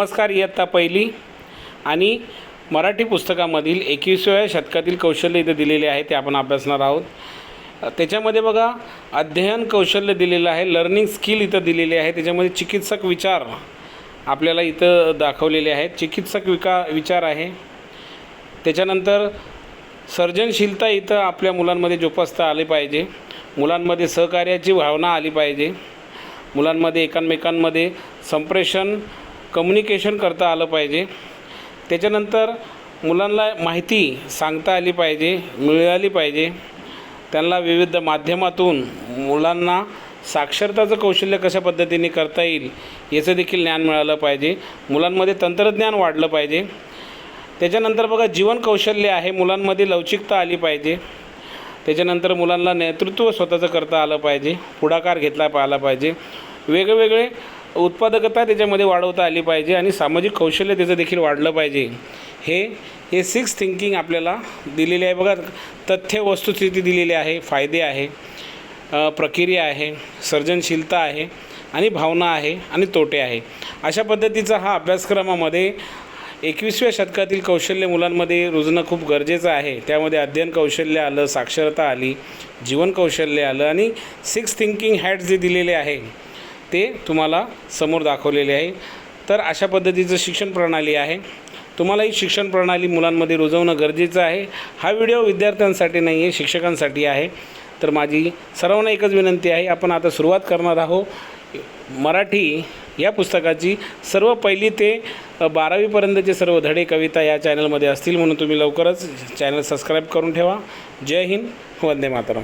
नमस्कार इयत्ता पहिली. आणि मराठी पुस्तकामधील एकविसाव्या शतकातील कौशल्य इथं दिलेले आहे ते आपण अभ्यासणार आहोत. त्याच्यामध्ये बघा अध्ययन कौशल्य दिलेलं आहे लर्निंग स्किल इथं दिलेले आहे त्याच्यामध्ये चिकित्सक विचार आपल्याला इथं दाखवलेले आहेत. चिकित्सक विका विचार आहे. त्याच्यानंतर सर्जनशीलता इथं आपल्या मुलांमध्ये जोपासता आली पाहिजे. मुलांमध्ये सहकार्याची भावना आली पाहिजे. मुलांमध्ये एकमेकांमध्ये संप्रेषण कम्युनिकेशन करता आलं पाहिजे. त्याच्यानंतर मुलांना माहिती सांगता आली पाहिजे मिळाली पाहिजे. त्यांना विविध माध्यमातून मुलांना साक्षरताचं कौशल्य कशा पद्धतीने करता येईल याचं देखील ज्ञान मिळालं पाहिजे. मुलांमध्ये तंत्रज्ञान वाढलं पाहिजे. त्याच्यानंतर बघा जीवन कौशल्य आहे मुलांमध्ये लवचिकता आली पाहिजे. त्याच्यानंतर मुलांना नेतृत्व स्वतःचं करता आलं पाहिजे पुढाकार घेतला आला पाहिजे. वेगवेगळे उत्पादकता त्याच्यामध्ये वाढवता आली पाहिजे आणि सामाजिक कौशल्य त्याचं देखील वाढलं पाहिजे. हे हे सिक्स थिंकिंग आपल्याला दिलेले आहे. बघा तथ्य वस्तुस्थिती दिलेली आहे फायदे आहे प्रक्रिया आहे सर्जनशीलता आहे आणि भावना आहे आणि तोटे आहे. अशा पद्धतीचा हा अभ्यासक्रमामध्ये एकवीसव्या शतकातील कौशल्य मुलांमध्ये रुजणं खूप गरजेचं आहे. त्यामध्ये अध्ययन कौशल्य आलं साक्षरता आली जीवन कौशल्य आलं आणि सिक्स थिंकिंग हॅट जे दिलेले आहे ते तुम्हाला समोर दाखवलेले आहे. तर अशा पद्धतीचं शिक्षण प्रणाली आहे. तुम्हाला ही शिक्षण प्रणाली मुलांमध्ये रुजवणं गरजेचं आहे. हा व्हिडिओ विद्यार्थ्यांसाठी नाही आहे शिक्षकांसाठी आहे. तर माझी सर्वांना एकच विनंती आहे आपण आता सुरुवात करणार आहोत. मराठी या पुस्तकाची सर्व पहिली ते बारावीपर्यंतचे सर्व धडे कविता या चॅनलमध्ये असतील म्हणून तुम्ही लवकरच चॅनल सबस्क्राईब करून ठेवा. जय हिंद वंदे मातरम.